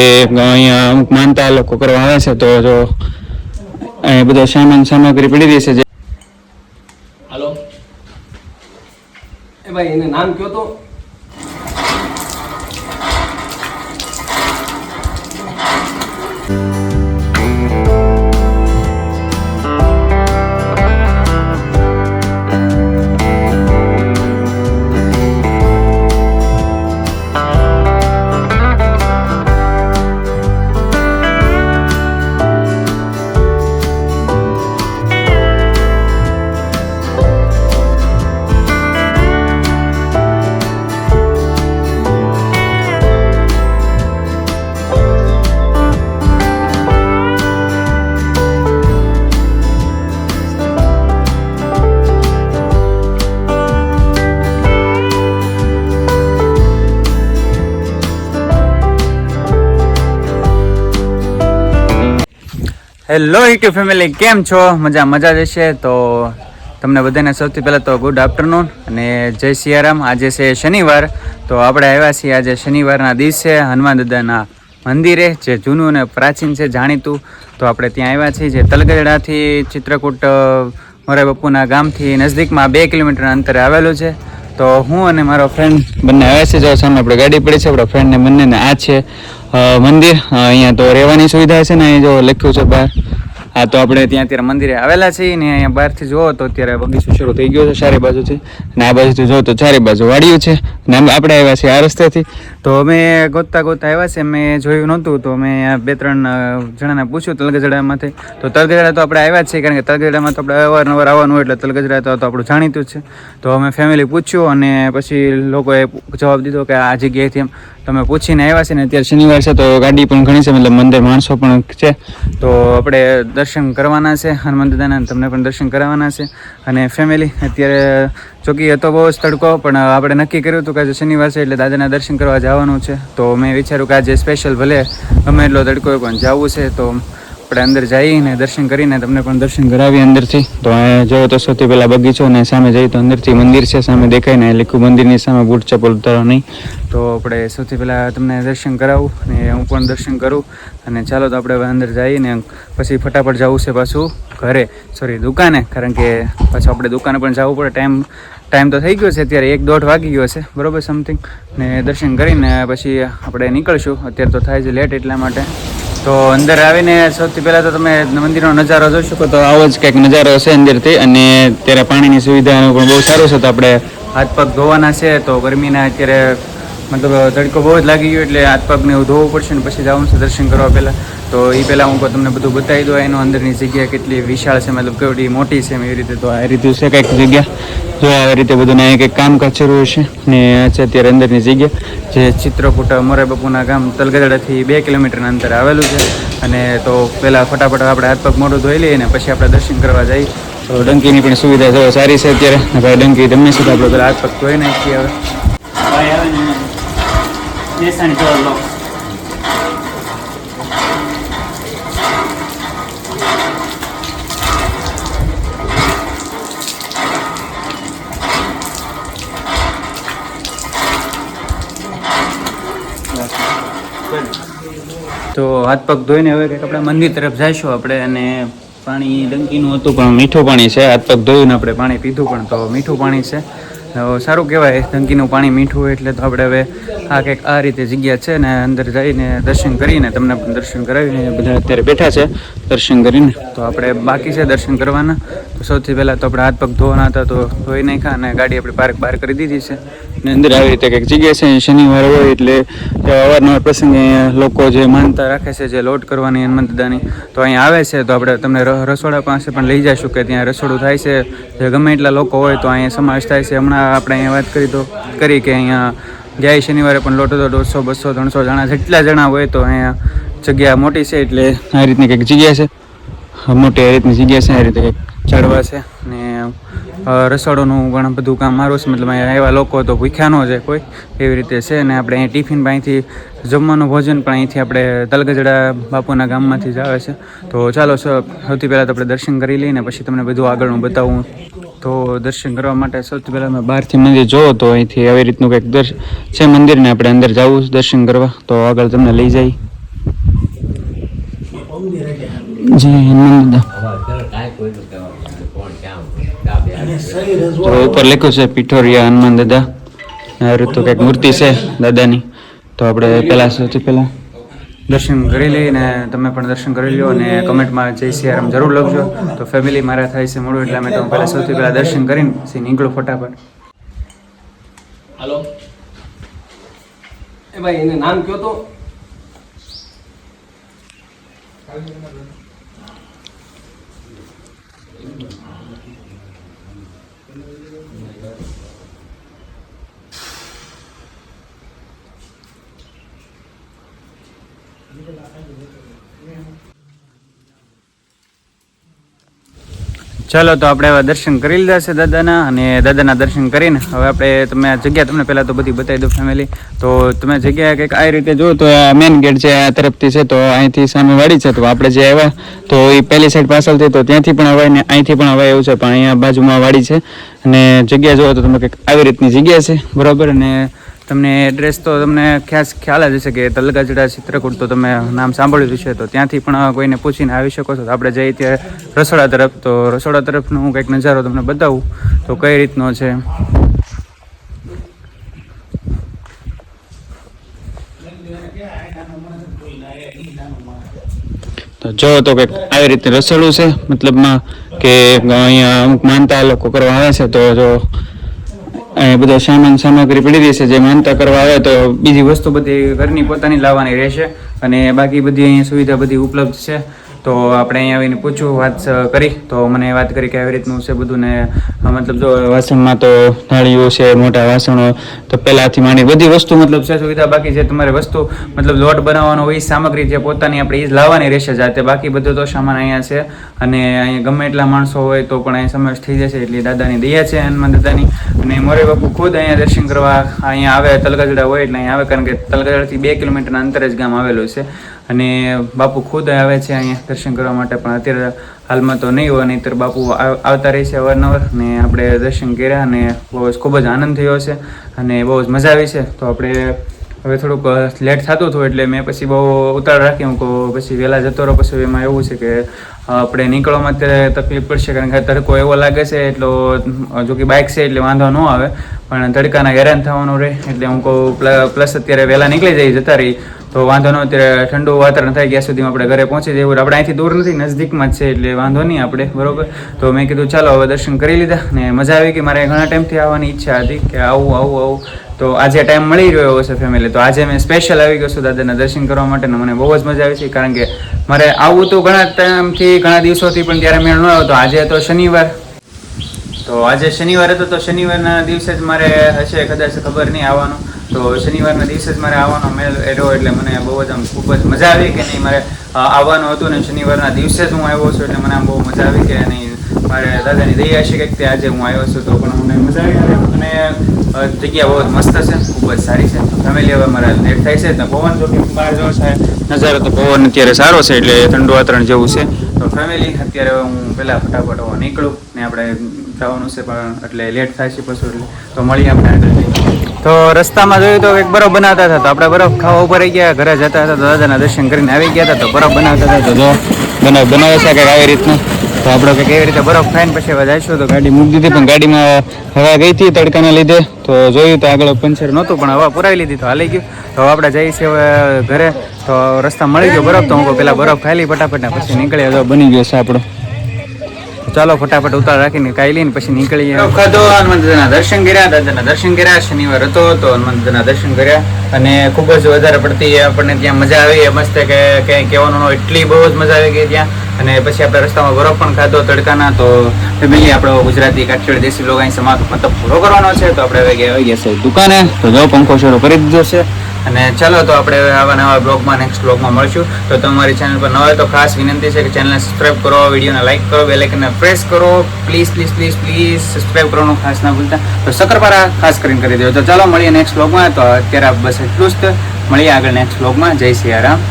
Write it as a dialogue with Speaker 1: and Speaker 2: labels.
Speaker 1: અહીંયા અમુક માનતા લોકો કરવા આવે છે, તો જો અહીંયા બધો સામાન સામગ્રી પડી રહી છે
Speaker 2: હાલો. એ ભાઈ, એને નામ કયો તો?
Speaker 1: હેલો યુટ્યુબ ફેમિલી કેમ છો? મજા મજા જ છે તો તમને બધાને સૌથી પહેલાં તો ગુડ આફ્ટરનૂન અને જય સિયારામ. આજે છે શનિવાર. તો આપણે આવ્યા છીએ આજે શનિવારના દિવસે હનુમાન દાદાના મંદિરે જે જૂનું અને પ્રાચીન છે જાણીતું. તો આપણે ત્યાં આવ્યા છીએ જે તલગડાથી ચિત્રકૂટ અ, મોરારી બાપુના ગામથી નજદીકમાં બે કિલોમીટરના અંતરે આવેલું છે. તો હું અને મારો ફ્રેન્ડ બંને આવ્યા છે, જો સામે આપણે ગાડી પડી છે, આપણા ફ્રેન્ડને બંનેને આ છે મંદિર અહીંયા તો રહેવાની સુવિધા છે ને અહીં જો લખ્યું છે બહાર. હા, તો આપણે ત્યાં અત્યારે મંદિરે આવેલા છીએ ને અહીંયા બહારથી જુઓ તો અત્યારે બગીચો શરૂ થઈ ગયો છે, ચારે બાજુથી અને આ બાજુથી જુઓ તો ચારે બાજુ વાડિયું છે. ને આમ આપણે આવ્યા છીએ આ રસ્તેથી. તો અમે ગોતતા ગોતતા આવ્યા છે મેં જોયું નહોતું, તો મેં આ બે ત્રણ જણાને પૂછ્યું તલગજડામાંથી. તો તલગજડા તો આપણે આવ્યા જ છીએ, કારણ કે તલગજડામાં તો આપણે અવારનવાર આવવાનું હોય એટલે તલગજડા તો આપણું જાણીતું જ છે. તો અમે ફેમિલી પૂછ્યું અને પછી લોકોએ જવાબ દીધો કે આ જગ્યાએથી એમ તમે પૂછીને આવ્યા છે ને, અત્યારે શનિવાર છે તો ગાડી પણ ઘણી છે, મતલબ મંદિર માણસો પણ છે. તો આપણે દર્શન કરવાના છે, હનુમાન દાદાના તમને પણ દર્શન કરાવવાના છે. અને ફેમિલી અત્યારે ચોકી હતો બહુ જ તડકો, પણ આપણે નક્કી કર્યું હતું કે આજે શનિવાર છે એટલે દાદાના દર્શન કરવા જવાનું છે. તો મેં વિચાર્યું કે આજે સ્પેશિયલ ભલે અમે એટલો તડકો પણ જવું છે, તો આપણે અંદર જઈને દર્શન કરીને તમને પણ દર્શન કરાવીએ અંદરથી. તો અહીંયા જોવો તો સૌથી પહેલાં બગીચો અને સામે જઈએ તો અંદરથી મંદિર છે, સામે દેખાય ને લીખું મંદિરની સામે બૂટ ચપ્પલ ઉતારો નહીં. તો આપણે સૌથી પહેલાં તમને દર્શન કરાવું ને હું પણ દર્શન કરું. અને ચાલો તો આપણે અંદર જઈને પછી ફટાફટ જવું છે પાછું ઘરે. સોરી દુકાને, કારણ કે પાછું આપણે દુકાને પણ જવું પડે. ટાઈમ ટાઈમ તો થઈ ગયો છે અત્યારે, એક દોઢ વાગી ગયો છે. બરોબર સમથિંગ ને દર્શન કરીને પછી આપણે નીકળશું. અત્યારે તો થાય છે લેટ એટલા માટે. તો અંદર આવીને સૌથી પહેલાં તો તમે મંદિરનો નજારો જોઈ શકો તો આવો જ કંઈક નજારો હશે અંદરથી અને અત્યારે પાણીની સુવિધાનું પણ બહુ સારું છે તો આપણે હાથ પગ ધોવાના છે તો ગરમીના અત્યારે મતલબ તડકો બહુ જ લાગી ગયો એટલે હાથ પગને એવું ધોવું પડશે ને પછી જવાનું છે દર્શન કરવા પહેલાં. તો એ પહેલાં હું તમને બધું બતાવી દઉં. એનો અંદરની જગ્યા કેટલી વિશાળ છે, મતલબ કેવડી મોટી છે એવી રીતે. તો આ રીતે છે કંઈક જગ્યા. જો આવી રીતે બધું ને કંઈક કામ કચેરું છે ને છે અત્યારે અંદરની જગ્યા. જે ચિત્રકૂટ મોરારી બાપુના ગામ તલગદડાથી બે કિલોમીટરના અંતરે આવેલું છે. અને તો પહેલાં ફટાફટ આપણે હાથ પગ મોઢું ધોઈ લઈએ ને પછી આપણે દર્શન કરવા જઈએ. તો ડંકીની પણ સુવિધા સારી છે અત્યારે. ભાઈ ડંકી તમને સુધી આપણે પહેલાં હાથ પગ ધોઈ નાખીએ હવે. બેસાણી ચોર લો તો હાથ પગ ધોઈને હવે કંઈક આપણે મંદિર તરફ જઈશું આપણે અને પાણી ડંકીનું હતું પણ મીઠું પાણી છે. હાથ પગ ધોઈને આપણે પાણી પીધું પણ તો મીઠું પાણી છે. સારું કહેવાય ડંકીનું પાણી મીઠું એટલે તો આપણે હવે આ કંઈક આ રીતે જગ્યા છે ને અંદર જઈને દર્શન કરીને તમને પણ દર્શન કરાવીને બધા અત્યારે બેઠા છે દર્શન કરીને. તો આપણે બાકી છે દર્શન કરવાના. તો સૌથી પહેલાં તો આપણે હાથ પગ ધોવાના હતા તો ધોઈ નાખ્યા અને ગાડી આપણે પાર્ક બહાર કરી દીધી છે. ને અંદર આવી રીતે કંઈક જગ્યા છે શનિવાર હોય એટલે અવારનવાર પ્રસંગે લોકો જે માનતા રાખે છે, જે લોટ કરવાની હનુમંતદાની તો અહીંયા આવે છે. તો આપણે તમને રસોડા પાસે પણ લઈ જઈશું કે ત્યાં રસોડું થાય છે. ગમે એટલા લોકો હોય તો અહીંયા સમાવેશ થાય છે. હમણાં આપણે અહીંયા વાત કરી તો, કરી કે અહીંયા ગયા શનિવારે પણ લોટો તો દોઢસો, બસો, ત્રણસો જણા જેટલા જણા હોય તો અહીંયા જગ્યા મોટી છે એટલે આ રીતની કંઈક જગ્યા છે. મોટી આ રીતની જગ્યા છે, આ રીતે કંઈક ઝાડવા છે. ને રસોડોનું ઘણું બધું કામ મારું છે, મતલબ અહીંયા એવા લોકો તો ભૂખ્યા ન જાય કોઈ, એવી રીતે છે. ને આપણે અહીં ટિફિન પણ અહીંથી જમવાનું ભોજન પણ અહીંથી આપણે તલગજડા બાપુના ગામમાંથી જ આવે છે. તો ચાલો સૌથી પહેલાં તો આપણે દર્શન કરી લઈએ ને પછી તમને બધું આગળનું બતાવું. તો દર્શન કરવા માટે સૌથી પહેલાં અમે બહારથી મંદિર જોવો, તો અહીંથી આવી રીતનું કંઈક દર્શ છે મંદિરને આપણે અંદર જવું દર્શન કરવા, તો આગળ તમને લઈ જાય. જય હનુમાન તો ઉપર લખ્યું છે, પિઠોરિયા હનુમાન દાદા. આ રીતનું કંઈક મૂર્તિ છે દાદાની. તો આપણે પહેલાં સૌથી પહેલાં દર્શન કરી લઈને તમે પણ દર્શન કરી લો અને કમેન્ટમાં જય સિયારામ જરૂર લખજો. તો ફેમિલી મારા થાય છે મળું એટલે અમે તો પહેલાં સૌથી પહેલાં દર્શન કરીને પછી નીકળો ફટાફટ.
Speaker 2: હાલો. એ ભાઈ, એને નામ કયો તો?
Speaker 1: ચાલો તો આપણે દર્શન કરી લીધા છે દાદાના અને દાદાના દર્શન કરીને હવે આપણે તમે જગ્યા તમને પહેલાં તો બધી બતાવી દો ફેમિલી તો તમે જગ્યા કંઈક આ રીતે જુઓ તો મેઇન ગેટ છે, આ તરફથી છે, તો અહીંથી સામે વાડી છે, તો આપણે જે આવ્યા, તો એ પહેલી સાઈડ પાછળથી તો ત્યાંથી પણ અવાય ને અહીંથી પણ અવાય એવું છે, પણ અહીંયા બાજુમાં વાડી છે. અને જગ્યા જુઓ તો તમે કંઈક આવી રીતની જગ્યા છે, બરાબર? અને તમને એડ્રેસ તો તમને ખાસ ખ્યાલ જ હશે કે તલગાજડા ચિત્રકૂટ તો તમે નામ સાંભળ્યું છે તો ત્યાંથી પણ કોઈને પૂછીને આવી શકો છો. તો આપણે જઈએ ત્યાં રસોડા તરફ. તો રસોડા તરફનો હું કંઈક નજારો તમને બતાવું. તો કઈ રીતનો છે? તો જો તો કંઈક આવી રીતે રસોડું છે. મતલબમાં કે અહીંયા અમુક માનતા લોકો કરવા આવે છે. તો જો બધો સામાન સામગ્રી પડી રહેશે જે માનતા કરવા આવે તો બીજી વસ્તુ બધી ઘરની પોતાની લાવવાની રહેશે અને બાકી બધી અહીંયા સુવિધા બધી ઉપલબ્ધ છે. તો આપણે અહીંયા આવીને પૂછ્યું વાત કરી. તો મને વાત કરી કે આવી રીતનું છે બધું ને મતલબ જો વાસણમાં તો થાળીઓ છે, મોટા વાસણો. તો પહેલાંથી માંડી બધી વસ્તુ મતલબ છે સુવિધા, બાકી જે તમારે વસ્તુ મતલબ લોટ બનાવવાનો હોય સામગ્રી જે પોતાની આપણે એ જ લાવવાની રહેશે જાતે. બાકી બધું તો સામાન અહીંયા છે. અને અહીંયા ગમે એટલા માણસો હોય તો પણ અહીંયા સમાવેશ થઈ જશે એટલી દાદાની દયા છે, હનુમાન દાદાની. અને મોરે બાપુ ખુદ અહીંયા દર્શન કરવા અહીંયા આવે, તલગજડા હોય એટલે અહીંયા આવે, કારણ કે તલગજડાથી બે કિલોમીટરના અંતરે જ ગામ આવેલું છે. અને બાપુ ખુદ આવે છે અહીંયા દર્શન કરવા માટે, પણ અત્યારે હાલમાં તો નહીં હોય, નહીંતર બાપુ આવ- આવતા રહે છે અવારનવાર. ને આપણે દર્શન કર્યા અને બહુ જ ખૂબ જ આનંદ થયો છે અને બહુ જ મજા આવી છે. તો આપણે હવે થોડુંક લેટ થતું હતું એટલે મેં પછી બહુ ઉતાળ રાખી હું પછી વહેલા જતો રહો, પછી એમાં એવું છે કે આપણે નીકળવામાં અત્યારે તકલીફ પડશે, કારણ કે તડકો એવો લાગે છે, એટલો જો કે બાઇક છે એટલે વાંધો ન આવે. પણ તડકાના હેરાન થવાનું રહે. એટલે હું કહું પ્લસ અત્યારે વહેલા નીકળી જઈ જતા રહી. તો વાંધો ન અત્યારે ઠંડુ વાતાવરણ થાય ત્યાં સુધીમાં આપણે ઘરે પહોંચી જવું આપણે અહીંથી દૂર નથી, નજદીકમાં જ છે, એટલે વાંધો નહીં આપણે, બરોબર? તો મેં કીધું, ચાલો હવે દર્શન કરી લીધા ને મજા આવી કે મારે ઘણા ટાઈમથી આવવાની ઈચ્છા હતી કે આવું આવું આવું. તો આજે ટાઈમ મળી રહ્યો હશે ફેમિલી તો આજે મેં સ્પેશિયલ આવી ગયો છું દાદાના દર્શન કરવા માટે મને બહુ જ મજા આવી છે, કારણ કે મારે આવું તો ઘણા ટાઈમથી, ઘણા દિવસોથી પણ ત્યારે મેળ ન આવ્યો તો આજે તો શનિવાર. તો આજે શનિવાર હતો તો શનિવારના દિવસે જ મારે હશે, કદાચ ખબર નહીં આવવાનું. તો શનિવારના દિવસે જ મારે આવવાનો મેળ એડો એટલે મને બહુ જ આમ ખૂબ જ મજા આવી કે નહીં. મારે આવવાનું હતું ને શનિવારના દિવસે જ હું આવ્યો છું એટલે મને આમ બહુ મજા આવી કે નહીં. મારે દાદાની દયા છે કંઈક તે આજે હું આવ્યો છું તો પણ મને મજા આવી અને જગ્યા બહુ જ મસ્ત છે, ખૂબ જ સારી છે. ફેમિલી હવે મારા લેટ થાય છે, તો પવન જો કે બહાર જો છે, નજારો તો પવન અત્યારે સારો છે એટલે ઠંડુ વાતાવરણ જેવું છે. તો ફેમિલી અત્યારે હું પહેલાં ફટાફટ નીકળું ને આપણે જવાનું છે પણ એટલે લેટ થાય છે પછી એટલે તો મળીએ આપણે આગળ તો રસ્તામાં જોયું તો એક બરફ બનાવતા હતા તો આપણે બરફ ખાવા ઉપર આવી ગયા, ઘરે જતા હતા તો દાદાના દર્શન કરીને આવી ગયા હતા તો બરફ બનાવતા હતા તો જો બનાવ બનાવે છે કંઈક આવી રીતનું. તો આપણે કંઈક એવી રીતે બરફ ખાઈને પછી જઈશું. તો ગાડી મૂકી દીધી પણ ગાડીમાં હવા ગઈ હતી તડકાના લીધે. તો જોયું તો આગળ પંચર નહોતું પણ હવા પુરાવી લીધી તો હાલી ગયું. તો આપણે જઈએ છીએ હવે ઘરે. તો રસ્તા મળી ગયો બરફ તો હું કહું પેલા બરફ ખાઈ લઈ ફટાફટ ને પછી નીકળ્યા તો બની ગયો છે આપણો. ચાલો, ફટાફટ ઉતાર રાખીને કાઈ લઈને પછી નીકળીએ. ખાધો હનુમંતના દર્શન કર્યા, દાદાના દર્શન કર્યા, શનિવાર હતો તો હનુમંતના દર્શન કર્યા. અને ખૂબ જ વધારે પડતી આપણને ત્યાં મજા આવી મસ્ત કે કંઈ કહેવાનું એટલી બહુ જ મજા આવી ગઈ ત્યાં. અને પછી આપણે રસ્તામાં બરફ પણ ખાધો તડકાના, તો ફેમિલી, આપણો ગુજરાતી કાઠિયાવાડી દેશી લોકો અહીં સમાપ્ત મતલબ પૂરો કરવાનો છે. તો આપણે હવે ગયા છે દુકાને, તો જો પંખો શરૂ કરી દીધો છે. અને ચાલો તો આપણે આવા નવા બ્લોગમાં નેક્સ્ટ બ્લોગમાં મળશું. તો તમારી ચેનલ પર ન હોય તો ખાસ વિનંતી છે કે ચેનલને સબસ્ક્રાઈબ કરો, વિડીયોને લાઇક કરો બેલ આઇકનને પ્રેસ કરો. Please please please please subscribe કરવાનું ખાસ ના ભૂલતા. તો શક્કરપારા ખાસ કરીને કરી દેજો. તો ચાલો મળીએ નેક્સ્ટ બ્લોગમાં. તો અત્યારે બસ એટલું જ. મળીએ આગળ નેક્સ્ટ બ્લોગમાં. જય સિયારામ.